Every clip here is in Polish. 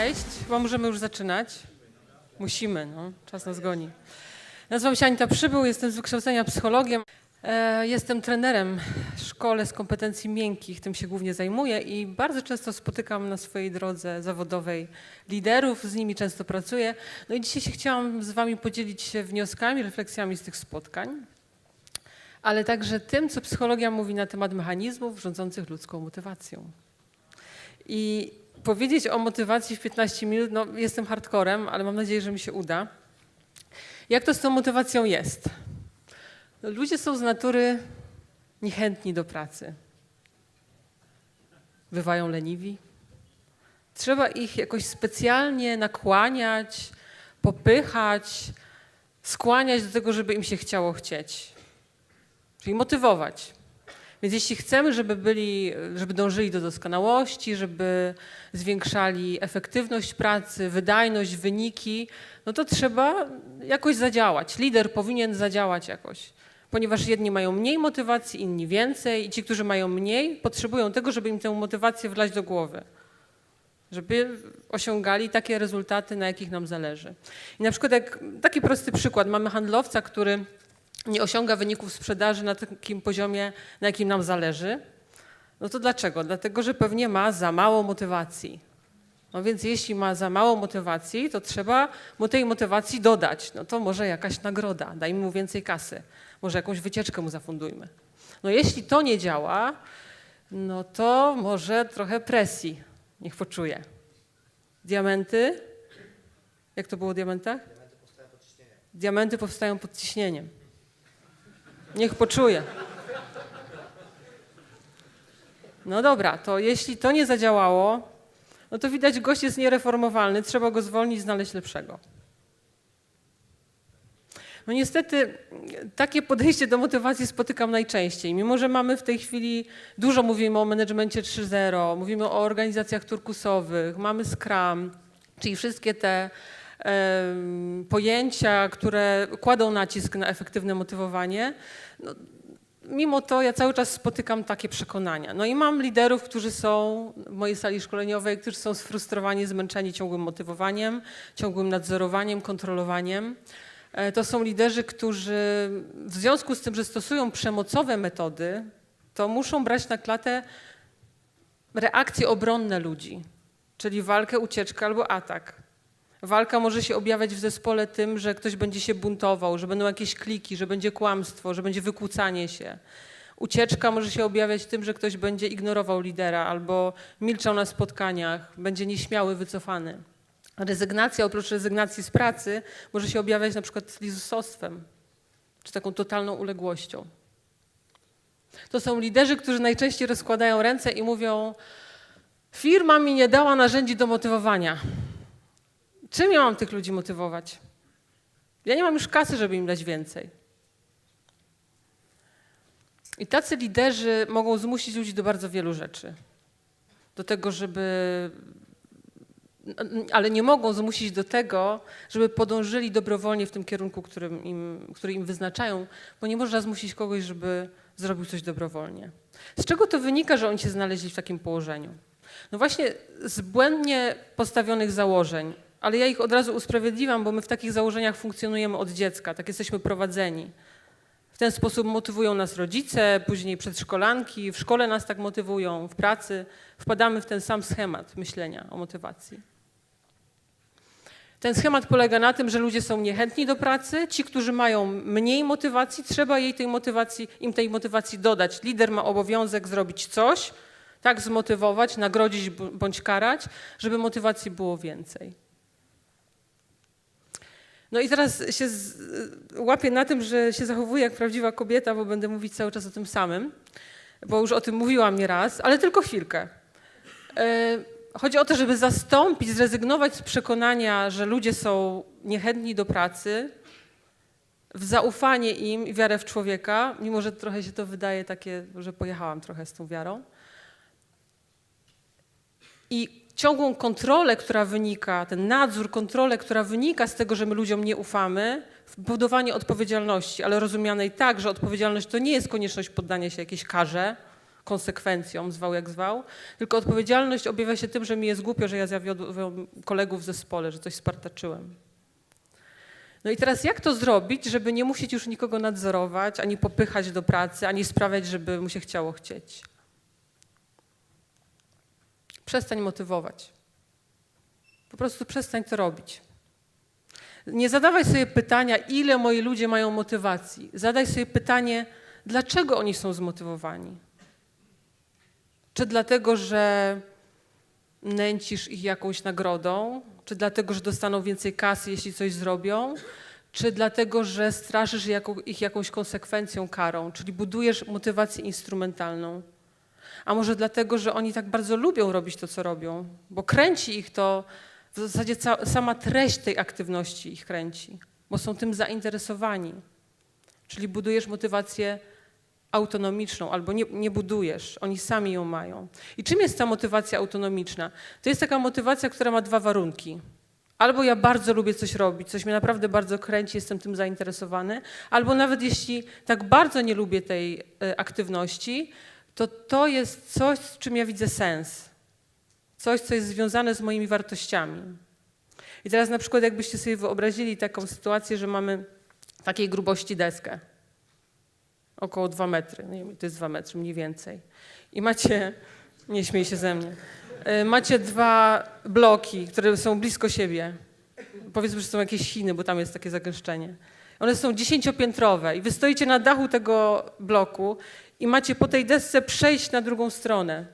Cześć, chyba możemy już zaczynać. Musimy, no, czas nas goni. Nazywam się Anita Przybył, jestem z wykształcenia psychologiem. E, Jestem trenerem w szkole z kompetencji miękkich, tym się głównie zajmuję i bardzo często spotykam na swojej drodze zawodowej liderów, z nimi często pracuję. No i dzisiaj się chciałam z Wami podzielić się wnioskami, refleksjami z tych spotkań, ale także tym, co psychologia mówi na temat mechanizmów rządzących ludzką motywacją. I powiedzieć o motywacji w 15 minut, no jestem hardcorem, ale mam nadzieję, że mi się uda. Jak to z tą motywacją jest? No, ludzie są z natury niechętni do pracy. Bywają leniwi. Trzeba ich jakoś specjalnie nakłaniać, popychać, skłaniać do tego, żeby im się chciało chcieć. Czyli motywować. Więc jeśli chcemy, żeby, byli, żeby dążyli do doskonałości, żeby zwiększali efektywność pracy, wydajność, wyniki, no to trzeba jakoś zadziałać. Lider powinien zadziałać jakoś, ponieważ jedni mają mniej motywacji, inni więcej i ci, którzy mają mniej, potrzebują tego, żeby im tę motywację wlać do głowy. Żeby osiągali takie rezultaty, na jakich nam zależy. I na przykład, jak, taki prosty przykład, mamy handlowca, który nie osiąga wyników sprzedaży na takim poziomie, na jakim nam zależy, no to dlaczego? Dlatego, że pewnie ma za mało motywacji. No więc jeśli ma za mało motywacji, to trzeba mu tej motywacji dodać. No to może jakaś nagroda, dajmy mu więcej kasy, może jakąś wycieczkę mu zafundujmy. No jeśli to nie działa, no to może trochę presji niech poczuje. Diamenty, jak to było o diamentach? Diamenty powstają pod ciśnieniem. Niech poczuje. No dobra, to jeśli to nie zadziałało, no to widać, gość jest niereformowalny, trzeba go zwolnić, znaleźć lepszego. No niestety takie podejście do motywacji spotykam najczęściej. Mimo, że mamy w tej chwili, dużo mówimy o managemencie 3.0, mówimy o organizacjach turkusowych, mamy Scrum, czyli wszystkie te pojęcia, które kładą nacisk na efektywne motywowanie, no, mimo to ja cały czas spotykam takie przekonania. No i mam liderów, którzy są w mojej sali szkoleniowej, którzy są sfrustrowani, zmęczeni ciągłym motywowaniem, ciągłym nadzorowaniem, kontrolowaniem. E, To są liderzy, którzy w związku z tym, że stosują przemocowe metody, to muszą brać na klatę reakcje obronne ludzi, czyli walkę, ucieczkę albo atak. Walka może się objawiać w zespole tym, że ktoś będzie się buntował, że będą jakieś kliki, że będzie kłamstwo, że będzie wykłócanie się. Ucieczka może się objawiać tym, że ktoś będzie ignorował lidera albo milczał na spotkaniach, będzie nieśmiały, wycofany. Rezygnacja, oprócz rezygnacji z pracy, może się objawiać na przykład lizusostwem, czy taką totalną uległością. To są liderzy, którzy najczęściej rozkładają ręce i mówią: Firma mi nie dała narzędzi do motywowania. Czym ja mam tych ludzi motywować? Ja nie mam już kasy, żeby im dać więcej. I tacy liderzy mogą zmusić ludzi do bardzo wielu rzeczy. Do tego, żeby. Ale nie mogą zmusić do tego, żeby podążyli dobrowolnie w tym kierunku, którym im, który im wyznaczają, bo nie można zmusić kogoś, żeby zrobił coś dobrowolnie. Z czego to wynika, że oni się znaleźli w takim położeniu? No właśnie z błędnie postawionych założeń, ale ja ich od razu usprawiedliwiam, bo my w takich założeniach funkcjonujemy od dziecka, tak jesteśmy prowadzeni. W ten sposób motywują nas rodzice, później przedszkolanki, w szkole nas tak motywują, w pracy. Wpadamy w ten sam schemat myślenia o motywacji. Ten schemat polega na tym, że ludzie są niechętni do pracy. Ci, którzy mają mniej motywacji, trzeba jej tej motywacji, im tej motywacji dodać. Lider ma obowiązek zrobić coś, tak zmotywować, nagrodzić bądź karać, żeby motywacji było więcej. No i teraz się z, łapię na tym, że się zachowuję jak prawdziwa kobieta, bo będę mówić cały czas o tym samym, bo już o tym mówiłam nieraz, ale tylko chwilkę. E, Chodzi o to, żeby zastąpić, zrezygnować z przekonania, że ludzie są niechętni do pracy, w zaufanie im i wiarę w człowieka, mimo że trochę się to wydaje takie, że pojechałam trochę z tą wiarą. I ciągłą kontrolę, która wynika, ten nadzór, kontrolę, która wynika z tego, że my ludziom nie ufamy, budowanie odpowiedzialności, ale rozumianej tak, że odpowiedzialność to nie jest konieczność poddania się jakiejś karze, konsekwencją, zwał jak zwał, tylko odpowiedzialność objawia się tym, że mi jest głupio, że ja zawiodłem kolegów w zespole, że coś spartaczyłem. No i teraz jak to zrobić, żeby nie musieć już nikogo nadzorować, ani popychać do pracy, ani sprawiać, żeby mu się chciało chcieć? Przestań motywować. Po prostu przestań to robić. Nie zadawaj sobie pytania, ile moi ludzie mają motywacji. Zadaj sobie pytanie, dlaczego oni są zmotywowani. Czy dlatego, że nęcisz ich jakąś nagrodą, czy dlatego, że dostaną więcej kasy, jeśli coś zrobią, czy dlatego, że straszysz ich jakąś konsekwencją, karą, czyli budujesz motywację instrumentalną. A może dlatego, że oni tak bardzo lubią robić to, co robią, bo kręci ich to, w zasadzie sama treść tej aktywności ich kręci, bo są tym zainteresowani. Czyli budujesz motywację autonomiczną, albo nie, nie budujesz, oni sami ją mają. I czym jest ta motywacja autonomiczna? To jest taka motywacja, która ma dwa warunki. Albo ja bardzo lubię coś robić, coś mnie naprawdę bardzo kręci, jestem tym zainteresowany, albo nawet jeśli tak bardzo nie lubię tej e, aktywności, to to jest coś, w czym ja widzę sens. Coś, co jest związane z moimi wartościami. I teraz na przykład jakbyście sobie wyobrazili taką sytuację, że mamy takiej grubości deskę, około 2 metry, nie wiem, to jest 2 metry mniej więcej. I macie, nie śmiej się ze mnie, E, macie dwa bloki, które są blisko siebie. Powiedzmy, że są jakieś Chiny, bo tam jest takie zagęszczenie. One są dziesięciopiętrowe i wy stoicie na dachu tego bloku i macie po tej desce przejść na drugą stronę.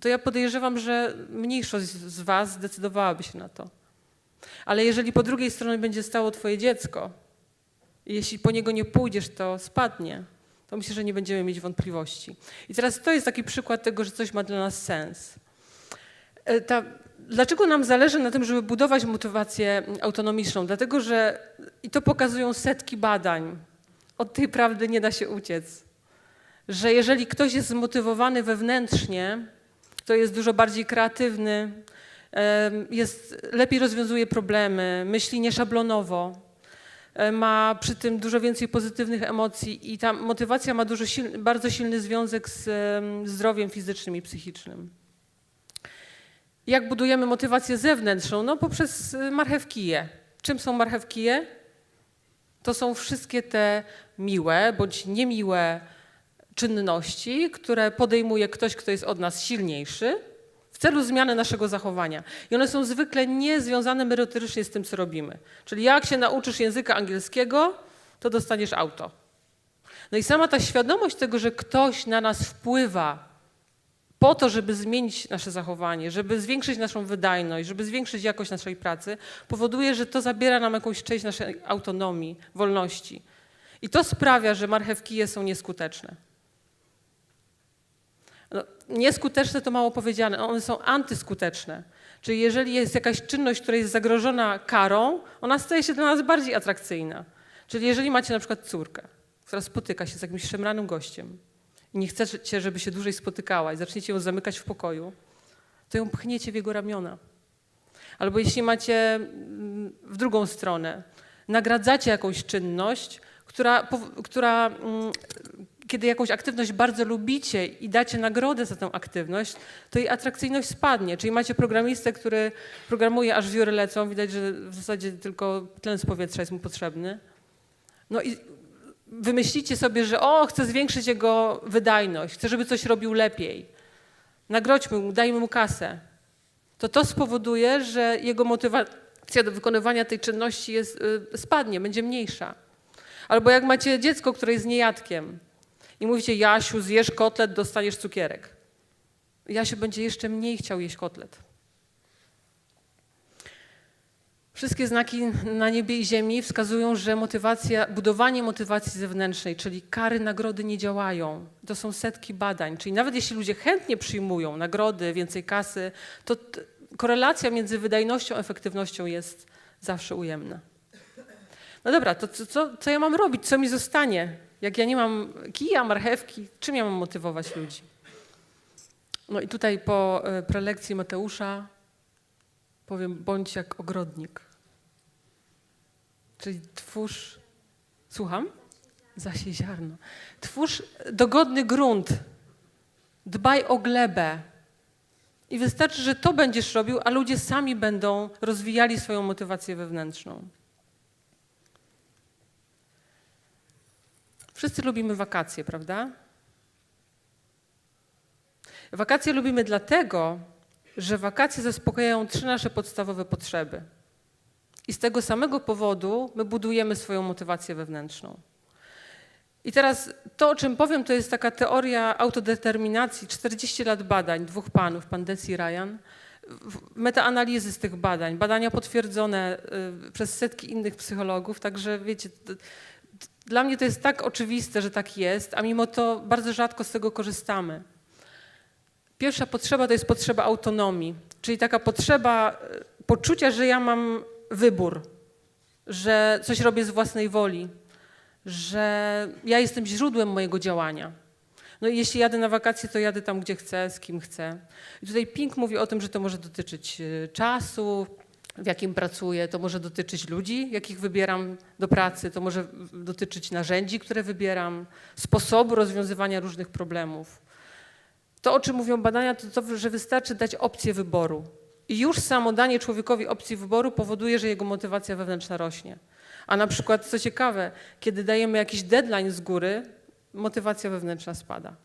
To ja podejrzewam, że mniejszość z was zdecydowałaby się na to. Ale jeżeli po drugiej stronie będzie stało twoje dziecko, jeśli po niego nie pójdziesz, to spadnie, to myślę, że nie będziemy mieć wątpliwości. I teraz to jest taki przykład tego, że coś ma dla nas sens. E, ta, dlaczego nam zależy na tym, żeby budować motywację autonomiczną? Dlatego, że i to pokazują setki badań. Od tej prawdy nie da się uciec. Że jeżeli ktoś jest zmotywowany wewnętrznie, to jest dużo bardziej kreatywny, jest, lepiej rozwiązuje problemy, myśli nieszablonowo, e, ma przy tym dużo więcej pozytywnych emocji i ta motywacja ma dużo bardzo silny związek z zdrowiem fizycznym i psychicznym. Jak budujemy motywację zewnętrzną? No poprzez y, marchewkije. Czym są marchewkije? To są wszystkie te miłe bądź niemiłe czynności, które podejmuje ktoś, kto jest od nas silniejszy, w celu zmiany naszego zachowania. I one są zwykle niezwiązane merytorycznie z tym, co robimy. Czyli jak się nauczysz języka angielskiego, to dostaniesz auto. No i sama ta świadomość tego, że ktoś na nas wpływa po to, żeby zmienić nasze zachowanie, żeby zwiększyć naszą wydajność, żeby zwiększyć jakość naszej pracy, powoduje, że to zabiera nam jakąś część naszej autonomii, wolności. I to sprawia, że marchewkije są nieskuteczne. No, nieskuteczne to mało powiedziane, one są antyskuteczne. Czyli jeżeli jest jakaś czynność, która jest zagrożona karą, ona staje się dla nas bardziej atrakcyjna. Czyli jeżeli macie na przykład córkę, która spotyka się z jakimś szemranym gościem, i nie chcecie, żeby się dłużej spotykała i zaczniecie ją zamykać w pokoju, to ją pchniecie w jego ramiona. Albo jeśli macie mm, w drugą stronę, nagradzacie jakąś czynność, która, która mm, kiedy jakąś aktywność bardzo lubicie i dacie nagrodę za tę aktywność, to jej atrakcyjność spadnie. Czyli macie programistę, który programuje, aż wióry lecą, widać, że w zasadzie tylko tlen z powietrza jest mu potrzebny. No i wymyślicie sobie, że o, chcę zwiększyć jego wydajność, chcę, żeby coś robił lepiej. Nagrodźmy mu, dajmy mu kasę. To to spowoduje, że jego motywacja do wykonywania tej czynności jest, y, spadnie, będzie mniejsza. Albo jak macie dziecko, które jest niejadkiem i mówicie, Jasiu, zjesz kotlet, dostaniesz cukierek. Jasiu będzie jeszcze mniej chciał jeść kotlet. Wszystkie znaki na niebie i ziemi wskazują, że motywacja, budowanie motywacji zewnętrznej, czyli kary, nagrody nie działają. To są setki badań. Czyli nawet jeśli ludzie chętnie przyjmują nagrody, więcej kasy, to korelacja między wydajnością a efektywnością jest zawsze ujemna. No dobra, to co, co, co ja mam robić? Co mi zostanie? Jak ja nie mam kija, marchewki, czym ja mam motywować ludzi? No i tutaj po e, prelekcji Mateusza powiem, bądź jak ogrodnik. Czyli twórz, słucham? Zasie ziarno. Twórz dogodny grunt Dbaj o glebę. I wystarczy, że to będziesz robił, a ludzie sami będą rozwijali swoją motywację wewnętrzną. Wszyscy lubimy wakacje, prawda? Wakacje lubimy dlatego, że wakacje zaspokajają trzy nasze podstawowe potrzeby. I z tego samego powodu my budujemy swoją motywację wewnętrzną. I teraz to, o czym powiem, to jest taka teoria autodeterminacji, 40 lat badań dwóch panów, pan Deci i Ryan, metaanalizy z tych badań, badania potwierdzone y, przez setki innych psychologów, także wiecie, dla mnie to jest tak oczywiste, że tak jest, a mimo to bardzo rzadko z tego korzystamy. Pierwsza potrzeba to jest potrzeba autonomii, czyli taka potrzeba y, poczucia, że ja mam wybór, że coś robię z własnej woli, że ja jestem źródłem mojego działania. No i jeśli jadę na wakacje, to jadę tam, gdzie chcę, z kim chcę. I tutaj Pink mówi o tym, że to może dotyczyć y, czasu, w jakim pracuję, to może dotyczyć ludzi, jakich wybieram do pracy, to może dotyczyć narzędzi, które wybieram, sposobu rozwiązywania różnych problemów. To, o czym mówią badania, to to, że wystarczy dać opcję wyboru. I już samo danie człowiekowi opcji wyboru powoduje, że jego motywacja wewnętrzna rośnie. A na przykład, co ciekawe, kiedy dajemy jakiś deadline z góry, motywacja wewnętrzna spada.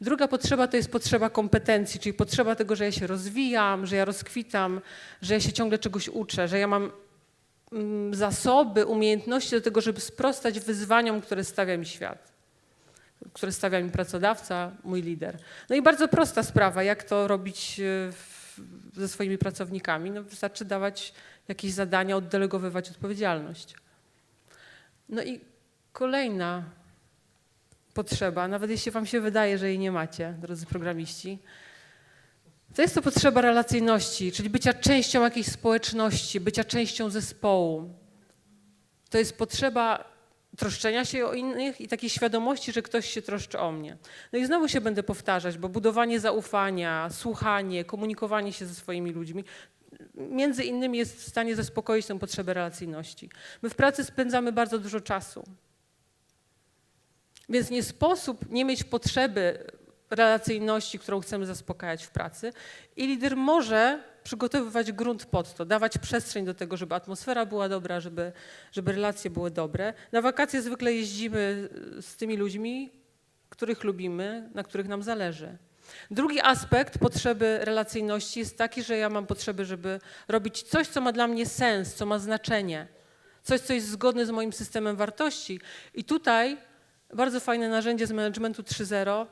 Druga potrzeba to jest potrzeba kompetencji, czyli potrzeba tego, że ja się rozwijam, że ja rozkwitam, że ja się ciągle czegoś uczę, że ja mam mm, zasoby, umiejętności do tego, żeby sprostać wyzwaniom, które stawia mi świat, które stawia mi pracodawca, mój lider. No i bardzo prosta sprawa, jak to robić e, ze swoimi pracownikami. No, wystarczy dawać jakieś zadania, oddelegowywać odpowiedzialność. No i kolejna potrzeba, nawet jeśli wam się wydaje, że jej nie macie, drodzy programiści, to jest to potrzeba relacyjności, czyli bycia częścią jakiejś społeczności, bycia częścią zespołu. To jest potrzeba troszczenia się o innych i takiej świadomości, że ktoś się troszczy o mnie. No i znowu się będę powtarzać, bo budowanie zaufania, słuchanie, komunikowanie się ze swoimi ludźmi między innymi jest w stanie zaspokoić tę potrzebę relacyjności. My w pracy spędzamy bardzo dużo czasu. Więc nie sposób nie mieć potrzeby relacyjności, którą chcemy zaspokajać w pracy. I lider może przygotowywać grunt pod to, dawać przestrzeń do tego, żeby atmosfera była dobra, żeby, żeby relacje były dobre. Na wakacje zwykle jeździmy z tymi ludźmi, których lubimy, na których nam zależy. Drugi aspekt potrzeby relacyjności jest taki, że ja mam potrzeby, żeby robić coś, co ma dla mnie sens, co ma znaczenie, coś, co jest zgodne z moim systemem wartości. I tutaj bardzo fajne narzędzie z managementu 3.0,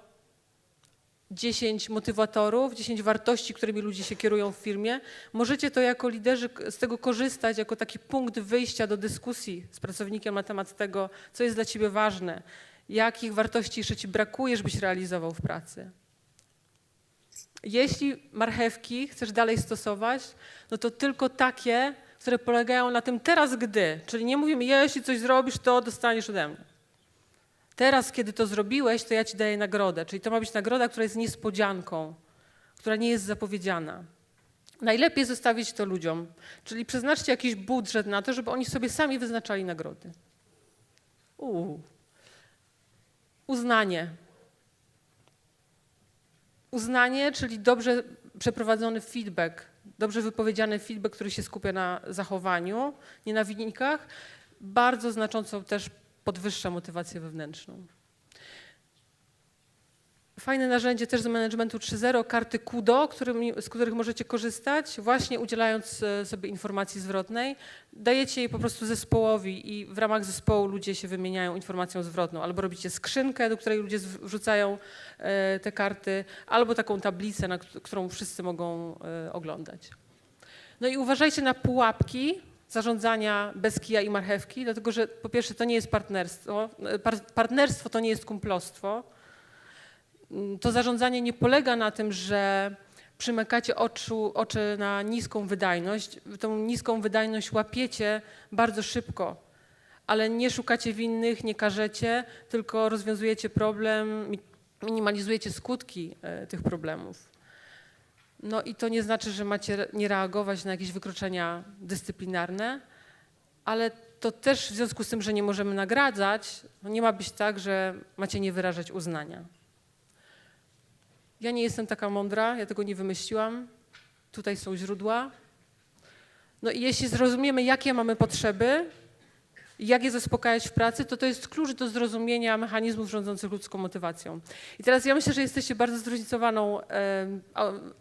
10 motywatorów, 10 wartości, którymi ludzie się kierują w firmie. Możecie to jako liderzy z tego korzystać, jako taki punkt wyjścia do dyskusji z pracownikiem na temat tego, co jest dla ciebie ważne, jakich wartości jeszcze ci brakuje, żebyś realizował w pracy. Jeśli marchewki chcesz dalej stosować, no to tylko takie, które polegają na tym teraz gdy, czyli nie mówimy, jeśli coś zrobisz, to dostaniesz ode mnie. Teraz, kiedy to zrobiłeś, to ja ci daję nagrodę. Czyli to ma być nagroda, która jest niespodzianką, która nie jest zapowiedziana. Najlepiej zostawić to ludziom, czyli przeznaczcie jakiś budżet na to, żeby oni sobie sami wyznaczali nagrody. Uznanie. Uznanie, czyli dobrze przeprowadzony feedback, dobrze wypowiedziany feedback, który się skupia na zachowaniu, nie na wynikach, bardzo znacząco też podwyższa motywację wewnętrzną. Fajne narzędzie też z managementu 3.0, karty KUDO, z których możecie korzystać, właśnie udzielając e, sobie informacji zwrotnej. Dajecie jej po prostu zespołowi i w ramach zespołu ludzie się wymieniają informacją zwrotną. Albo robicie skrzynkę, do której ludzie wrzucają e, te karty, albo taką tablicę, na kt- którą wszyscy mogą e, oglądać. No i uważajcie na pułapki zarządzania bez kija i marchewki, dlatego że po pierwsze to nie jest partnerstwo, par, partnerstwo to nie jest kumplostwo. Mm, To zarządzanie nie polega na tym, że przymykacie oczu, oczy na niską wydajność. Wy Tą niską wydajność łapiecie bardzo szybko, ale nie szukacie winnych, nie karzecie, tylko rozwiązujecie problem, mi- minimalizujecie skutki e, tych problemów. No i to nie znaczy, że macie nie reagować na jakieś wykroczenia dyscyplinarne, ale to też w związku z tym, że nie możemy nagradzać, no nie ma być tak, że macie nie wyrażać uznania. Ja nie jestem taka mądra, ja tego nie wymyśliłam. Tutaj są źródła. No i jeśli zrozumiemy, jakie mamy potrzeby, jak je zaspokajać w pracy, to to jest klucz do zrozumienia mechanizmów rządzących ludzką motywacją. I teraz ja myślę, że jesteście bardzo zróżnicowaną,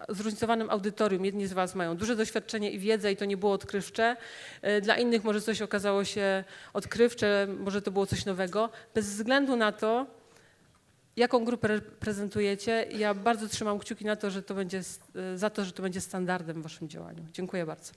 zróżnicowanym audytorium. Jedni z Was mają duże doświadczenie i wiedzę i to nie było odkrywcze. E, Dla innych może coś okazało się odkrywcze, może to było coś nowego. Bez względu na to, jaką grupę reprezentujecie, ja bardzo trzymam kciuki na to, że to będzie, e, za to, że to będzie standardem w Waszym działaniu. Dziękuję bardzo.